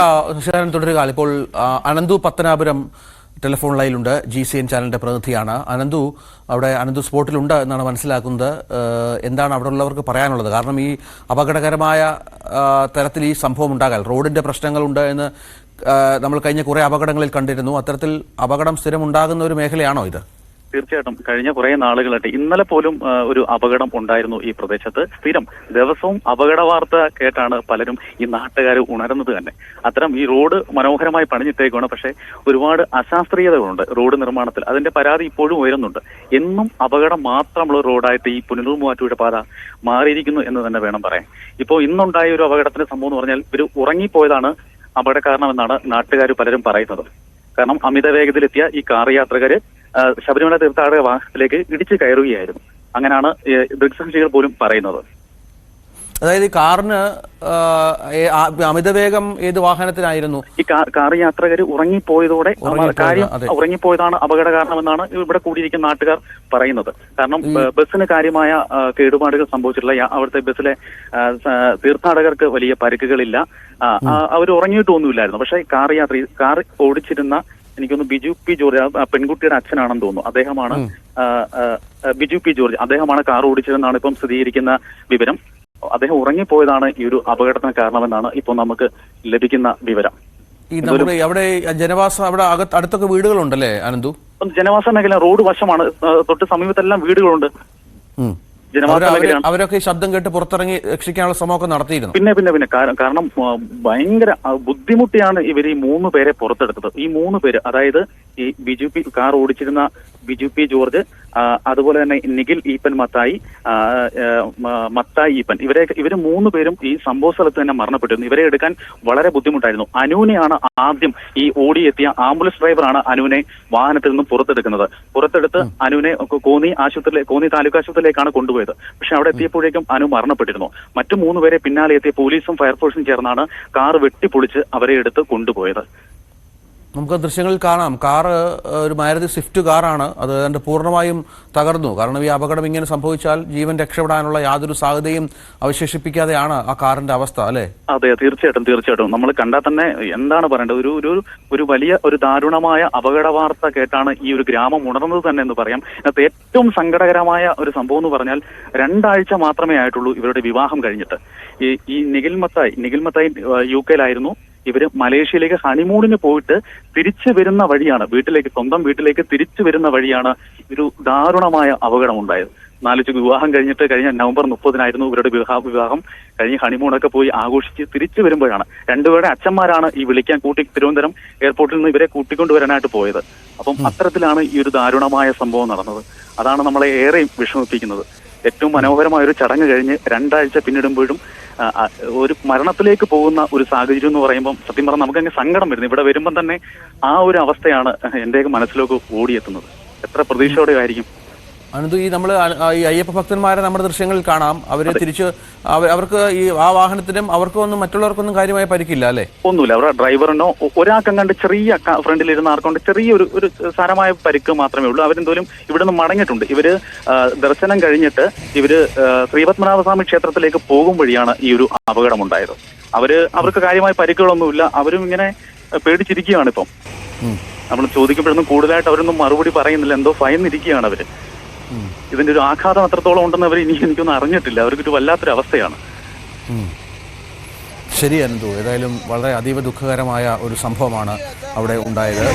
ആ, തുടരുകയാണ് തുടരുക ഇപ്പോൾ അനന്തു പത്തനാപുരം ടെലിഫോൺ ലൈനിലുണ്ട്. ജി സി എൻ ചാനലിന്റെ പ്രതിനിധിയാണ്. അനന്തു അവിടെ അനന്തു സ്പോട്ടിലുണ്ട് എന്നാണ് മനസ്സിലാക്കുന്നത്. എന്താണ് അവിടെ ഉള്ളവർക്ക് പറയാനുള്ളത്? കാരണം ഈ അപകടകരമായ തരത്തിൽ ഈ സംഭവം ഉണ്ടാകാൻ റോഡിന്റെ പ്രശ്നങ്ങളുണ്ട് എന്ന് നമ്മൾ കഴിഞ്ഞ കുറേ അപകടങ്ങളിൽ കണ്ടിരുന്നു. അത്തരത്തിൽ അപകടം സ്ഥിരം ഉണ്ടാകുന്ന ഒരു മേഖലയാണോ ഇത്? തീർച്ചയായിട്ടും കഴിഞ്ഞ കുറെ നാളുകളായിട്ട് ഇന്നലെ പോലും ഒരു അപകടം ഉണ്ടായിരുന്നു ഈ പ്രദേശത്ത്. സ്ഥിരം ദിവസവും അപകട വാർത്ത കേട്ടാണ് പലരും ഈ നാട്ടുകാർ ഉണരുന്നത് തന്നെ. അത്തരം ഈ റോഡ് മനോഹരമായി പണിഞ്ഞിട്ടേക്കാണ്. പക്ഷേ ഒരുപാട് അശാസ്ത്രീയതകളുണ്ട് റോഡ് നിർമ്മാണത്തിൽ. അതിന്റെ പരാതി ഇപ്പോഴും ഉയരുന്നുണ്ട്. എന്നും അപകടം മാത്രമുള്ള റോഡായിട്ട് ഈ പുനലൂർ മൂവാറ്റുപുഴ പാത മാറിയിരിക്കുന്നു എന്ന് തന്നെ വേണം പറയാൻ. ഇപ്പോൾ ഇന്നുണ്ടായ ഒരു അപകടത്തിന്റെ സംഭവം എന്ന് പറഞ്ഞാൽ ഇവർ ഉറങ്ങിപ്പോയതാണ് അപകട കാരണമെന്നാണ് നാട്ടുകാർ പലരും പറയുന്നത്. കാരണം അമിത വേഗത്തിലെത്തിയ ഈ കാർ യാത്രകര് ശബരിമല തീർത്ഥാടക വാഹനത്തിലേക്ക് ഇടിച്ചു കയറുകയായിരുന്നു. അങ്ങനെയാണ് ദൃക്സാക്ഷികൾ പോലും പറയുന്നത്. അതായത് കാറിന് അമിതവേഗം ഏത് വാഹനത്തിനായിരുന്നു? ഈ കാർ യാത്രകർ ഉറങ്ങിപ്പോയതോടെ ഉറങ്ങിപ്പോയത്, കാര്യം. ഉറങ്ങിപ്പോയതാണ് അപകട കാരണമെന്നാണ് ഇവിടെ കൂടിയിരിക്കുന്ന നാട്ടുകാർ പറയുന്നത്. കാരണം ബസ്സിന് കാര്യമായ കേടുപാടുകൾ സംഭവിച്ചിട്ടില്ല. അവിടുത്തെ ബസ്സിലെ തീർത്ഥാടകർക്ക് വലിയ പരിക്കുകളില്ല. അവർ ഉറങ്ങിയിട്ടൊന്നുമില്ലായിരുന്നു. പക്ഷേ കാർ യാത്ര കാർ ഓടിച്ചിരുന്ന എനിക്കൊന്ന് ബിജു പി ജോർജ് പെൺകുട്ടിയുടെ അച്ഛനാണെന്ന് തോന്നുന്നു. അദ്ദേഹമാണ് ബിജു പി ജോർജ്. അദ്ദേഹമാണ് കാർ ഓടിച്ചതെന്നാണ് ഇപ്പം സ്ഥിരീകരിക്കുന്ന വിവരം. അദ്ദേഹം ഉറങ്ങിപ്പോയതാണ് ഈ ഒരു അപകടത്തിന് കാരണമെന്നാണ് ഇപ്പോൾ നമുക്ക് ലഭിക്കുന്ന വിവരം. ഈ നമ്മുടെ അവിടെ ജനവാസം അവിടെ അകത്ത് അടുത്തൊക്കെ വീടുകളുണ്ടല്ലേ അനന്തു? ജനവാസ മേഖല റോഡ് വശമാണ്. തൊട്ട് സമീപത്തെല്ലാം വീടുകളുണ്ട്. അവരൊക്കെ ഈ ശബ്ദം കേട്ട് പുറത്തിറങ്ങി രക്ഷിക്കാനുള്ള ശ്രമമൊക്കെ നടത്തിയിരുന്നു. പിന്നെ പിന്നെ പിന്നെ. കാരണം ഭയങ്കര ബുദ്ധിമുട്ടിയാണ് ഇവർ ഈ മൂന്ന് പേരെ പുറത്തെടുത്തത്. ഈ മൂന്ന് പേര് അതായത് ഈ ബിജു പി കാർ ഓടിച്ചിരുന്ന ബിജു പി ജോർജ് അതുപോലെ തന്നെ നിഖിൽ ഈപ്പൻ മത്തായി മത്തായി ഈപ്പൻ. ഇവരെ ഇവർ മൂന്ന് പേരും ഈ സംഭവ സ്ഥലത്ത് തന്നെ മരണപ്പെട്ടിരുന്നു. ഇവരെ എടുക്കാൻ വളരെ ബുദ്ധിമുട്ടായിരുന്നു. അനുവിനെയാണ് ആദ്യം ഈ ഓടിയെത്തിയ ആംബുലൻസ് ഡ്രൈവറാണ് അനുവിനെ വാഹനത്തിൽ നിന്നും പുറത്തെടുക്കുന്നത്. പുറത്തെടുത്ത് അനുവിനെ കോന്നി ആശുപത്രിയിലെ കോന്നി താലൂക്ക് ആശുപത്രിയിലേക്കാണ് കൊണ്ടുപോയത്. പക്ഷെ അവിടെ എത്തിയപ്പോഴേക്കും അനു മരണപ്പെട്ടിരുന്നു. മറ്റു മൂന്ന് പേരെ പിന്നാലെ എത്തിയ പോലീസും ഫയർഫോഴ്സും ചേർന്നാണ് കാർ വെട്ടിപ്പൊളിച്ച് അവരെ എടുത്ത് കൊണ്ടുപോയത്. നമുക്ക് ദൃശ്യങ്ങളിൽ കാണാം. കാറ് ഒരു മാരുതി സ്വിഫ്റ്റ് കാറാണ് അത് അതിന്റെ പൂർണമായും തകർന്നു. കാരണം ഈ അപകടം ഇങ്ങനെ സംഭവിച്ചാൽ ജീവൻ രക്ഷപ്പെടാനുള്ള യാതൊരു സാധ്യതയും അവശേഷിപ്പിക്കാതെയാണ് ആ കാറിന്റെ അവസ്ഥ അല്ലേ? അതെ തീർച്ചയായിട്ടും തീർച്ചയായിട്ടും. നമ്മൾ കണ്ടാൽ തന്നെ എന്താണ് പറയേണ്ടത്? ഒരു ഒരു ഒരു വലിയ ഒരു ദാരുണമായ അപകട വാർത്ത കേട്ടാണ് ഈ ഒരു ഗ്രാമം ഉണർന്നത് തന്നെ എന്ന് പറയാം. അതിനകത്ത് ഏറ്റവും സങ്കടകരമായ ഒരു സംഭവം എന്ന് പറഞ്ഞാൽ രണ്ടാഴ്ച മാത്രമേ ആയിട്ടുള്ളൂ ഇവരുടെ വിവാഹം കഴിഞ്ഞിട്ട്. ഈ നിഖിൽ മത്തായി നിഖിൽ മത്തായി യു കെയിലായിരുന്നു. ഇവർ മലേഷ്യയിലേക്ക് ഹണിമൂണിന് പോയിട്ട് തിരിച്ചു വരുന്ന വഴിയാണ് വീട്ടിലേക്ക് സ്വന്തം വീട്ടിലേക്ക് തിരിച്ചു വരുന്ന വഴിയാണ് ഒരു ദാരുണമായ അപകടം ഉണ്ടായത് നാലിച്ച് വിവാഹം കഴിഞ്ഞിട്ട് കഴിഞ്ഞ നവംബർ മുപ്പതിനായിരുന്നു ഇവരുടെ വിവാഹ വിവാഹം. കഴിഞ്ഞ് ഹണിമൂണൊക്കെ പോയി ആഘോഷിച്ച് തിരിച്ചു വരുമ്പോഴാണ് രണ്ടുപേരുടെ അച്ഛന്മാരാണ് ഈ വിളിക്കാൻ കൂട്ടി തിരുവനന്തപുരം എയർപോർട്ടിൽ നിന്ന് ഇവരെ കൂട്ടിക്കൊണ്ടുവരാനായിട്ട് പോയത്. അപ്പം അത്തരത്തിലാണ് ഈ ഒരു ദാരുണമായ സംഭവം നടന്നത്. അതാണ് നമ്മളെ ഏറെ വിഷമിപ്പിക്കുന്നത്. ഏറ്റവും മനോഹരമായ ഒരു ചടങ്ങ് കഴിഞ്ഞ് രണ്ടാഴ്ച പിന്നിടുമ്പോഴും ഒരു മരണത്തിലേക്ക് പോകുന്ന ഒരു സാഹചര്യം എന്ന് പറയുമ്പോൾ സത്യം പറഞ്ഞാൽ നമുക്ക് അങ്ങ് സങ്കടം വരുന്നു. ഇവിടെ വരുമ്പം തന്നെ ആ ഒരു അവസ്ഥയാണ് എന്റെയൊക്കെ മനസ്സിലേക്ക് ഓടിയെത്തുന്നത്. എത്ര പ്രതീക്ഷയോടെ ആയിരിക്കും അനന്തു ഈ നമ്മൾ ഈ അയ്യപ്പ ഭക്തന്മാരെ നമ്മുടെ ദൃശ്യങ്ങളിൽ കാണാം. അവരെ തിരിച്ച് അവർക്ക് ഈ ആ വാഹനത്തിനും അവർക്കും ഒന്നും മറ്റുള്ളവർക്കൊന്നും കാര്യമായ പരിക്കില്ല അല്ലേ? ഒന്നുമില്ല. അവരുടെ ഡ്രൈവറിനോ ഒരാൾക്കും കണ്ട് ചെറിയ ഫ്രണ്ടിലിരുന്ന ആർക്കൊണ്ട് ചെറിയ ഒരു ഒരു സാരമായ പരിക്ക് മാത്രമേ ഉള്ളൂ. അവരെന്തോലും ഇവിടെ നിന്ന് മടങ്ങിയിട്ടുണ്ട്. ഇവർ ദർശനം കഴിഞ്ഞിട്ട് ഇവർ ശ്രീപത്മനാഭസ്വാമി ക്ഷേത്രത്തിലേക്ക് പോകും വഴിയാണ് ഈ ഒരു അപകടമുണ്ടായത്. അവർ അവർക്ക് കാര്യമായ പരിക്കുകളൊന്നുമില്ല. അവരും ഇങ്ങനെ പേടിച്ചിരിക്കുകയാണ് ഇപ്പം. നമ്മൾ ചോദിക്കുമ്പോഴൊന്നും കൂടുതലായിട്ട് അവരൊന്നും മറുപടി പറയുന്നില്ല. എന്തോ ഭയന്നിരിക്കുകയാണ് അവർ. ഇതിന്റെ ഒരു ആഘാതം അത്രത്തോളം ഉണ്ടെന്ന് അവർ ഇനി എനിക്കൊന്നും അറിഞ്ഞിട്ടില്ല. അവർക്കൊരു വല്ലാത്തൊരു അവസ്ഥയാണ് ശരി അനന്തു. ഏതായാലും വളരെ അതീവ ദുഃഖകരമായ ഒരു സംഭവമാണ് അവിടെ ഉണ്ടായത്.